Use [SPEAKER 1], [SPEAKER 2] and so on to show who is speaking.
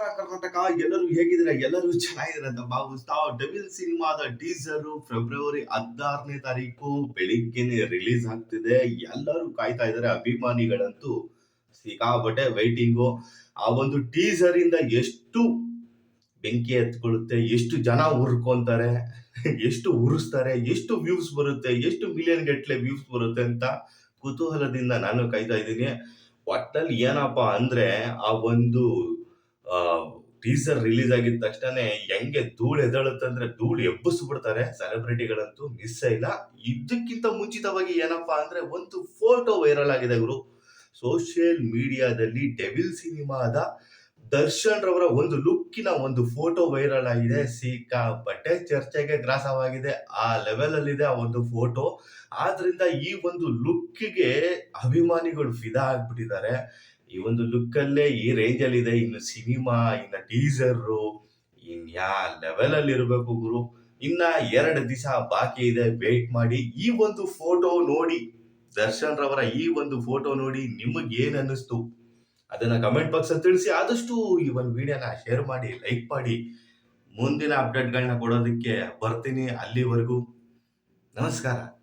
[SPEAKER 1] ಸಾಗರ ಕರ್ನಾಟಕ, ಎಲ್ಲರೂ ಹೇಗಿದ್ರೆ ಎಲ್ಲರೂ ಚೆನ್ನಾಗಿದ್ದಾರೆ ಅಂತ ಭಾವಿಸ್ತಾ ಡಬಿಲ್ ಸಿನಿಮಾದ ಟೀಸರ್ ಫೆಬ್ರವರಿ ಹದಿನಾರನೇ ತಾರೀಕು ಬೆಳಿಗ್ಗೆನೆ ರಿಲೀಸ್ ಆಗ್ತಿದೆ. ಎಲ್ಲರೂ ಕಾಯ್ತಾ ಇದ್ದಾರೆ ಅಭಿಮಾನಿಗಳಂತೂ. ಸಿಕ್ಕಾಬಟ್ಟೆ ವೈಟಿಂಗು ಆ ಒಂದು ಟೀಸರ್ ಇಂದ ಎಷ್ಟು ಬೆಂಕಿ ಎತ್ಕೊಳ್ಳುತ್ತೆ, ಎಷ್ಟು ಜನ ಉರ್ಕೊಂತಾರೆ, ಎಷ್ಟು ಉರಿಸ್ತಾರೆ, ಎಷ್ಟು ವ್ಯೂಸ್ ಬರುತ್ತೆ, ಎಷ್ಟು ಮಿಲಿಯನ್ ಗಟ್ಟಲೆ ವ್ಯೂಸ್ ಬರುತ್ತೆ ಅಂತ ಕುತೂಹಲದಿಂದ ನಾನು ಕಾಯ್ತಾ ಇದ್ದೀನಿ. ಒಟ್ಟಲ್ಲಿ ಏನಪ್ಪಾ ಅಂದ್ರೆ ಆ ಒಂದು ಟೀಸರ್ ರಿಲೀಸ್ ಆಗಿದ ತಕ್ಷಣ ಹೆಂಗೆ ಧೂಳು ಎದ್ದೇಳುತ್ತೆ ಅಂದ್ರೆ ಧೂಳು ಎಬ್ಬಿಸ್ಬಿಡ್ತಾರೆ. ಸೆಲೆಬ್ರಿಟಿಗಳಂತೂ ಮಿಸ್ ಇಲ್ಲ. ಇದಕ್ಕಿಂತ ಮುಂಚಿತವಾಗಿ ಏನಪ್ಪಾ ಅಂದ್ರೆ ಒಂದು ಫೋಟೋ ವೈರಲ್ ಆಗಿದೆ ಇವರು ಸೋಷಿಯಲ್ ಮೀಡಿಯಾದಲ್ಲಿ ಡೆವಿಲ್ ಸಿನಿಮಾದ ದರ್ಶನ್ ರವರ ಒಂದು ಲುಕ್ಕಿನ ಒಂದು ಫೋಟೋ ವೈರಲ್ ಆಗಿದೆ. ಸಿಕ್ಕಾಪಟ್ಟೆ ಚರ್ಚೆಗೆ ಗ್ರಾಸವಾಗಿದೆ. ಆ ಲೆವೆಲ್ ಅಲ್ಲಿದೆ ಆ ಒಂದು ಫೋಟೋ ಆದ್ರಿಂದ ಈ ಒಂದು ಲುಕ್ಗೆ ಅಭಿಮಾನಿಗಳು ಫಿದಾ ಆಗ್ಬಿಟ್ಟಿದ್ದಾರೆ. ಈ ಒಂದು ಲುಕ್ ಅಲ್ಲೇ ಈ ರೇಂಜ್ ಅಲ್ಲಿ ಇದೆ ಇನ್ನು ಸಿನಿಮಾ, ಇನ್ನ ಟೀಸರ್, ಇನ್ ಯಾ ಲೆವೆಲ್ ಅಲ್ಲಿ ಇರಬೇಕು ಗುರು. ಇನ್ನ ಎರಡು ದಿವಸ ಬಾಕಿ ಇದೆ. ವೇಟ್ ಮಾಡಿ. ಈ ಒಂದು ಫೋಟೋ ನೋಡಿ, ದರ್ಶನ್ ರವರ ಈ ಒಂದು ಫೋಟೋ ನೋಡಿ ನಿಮಗೆ ಏನ್ ಅನ್ನಿಸ್ತು? ಅದನ್ನ ಕಮೆಂಟ್ ಬಾಕ್ಸ್ ಅಲ್ಲಿ ತಿಳಿಸಿ. ಆದಷ್ಟು ಈ ಒಂದು ವಿಡಿಯೋನ ಶೇರ್ ಮಾಡಿ ಲೈಕ್ ಮಾಡಿ. ಮುಂದಿನ ಅಪ್ಡೇಟ್ಗಳನ್ನ ಕೊಡೋದಕ್ಕೆ ಬರ್ತೀನಿ ಅಲ್ಲಿವರೆಗೂ. ನಮಸ್ಕಾರ.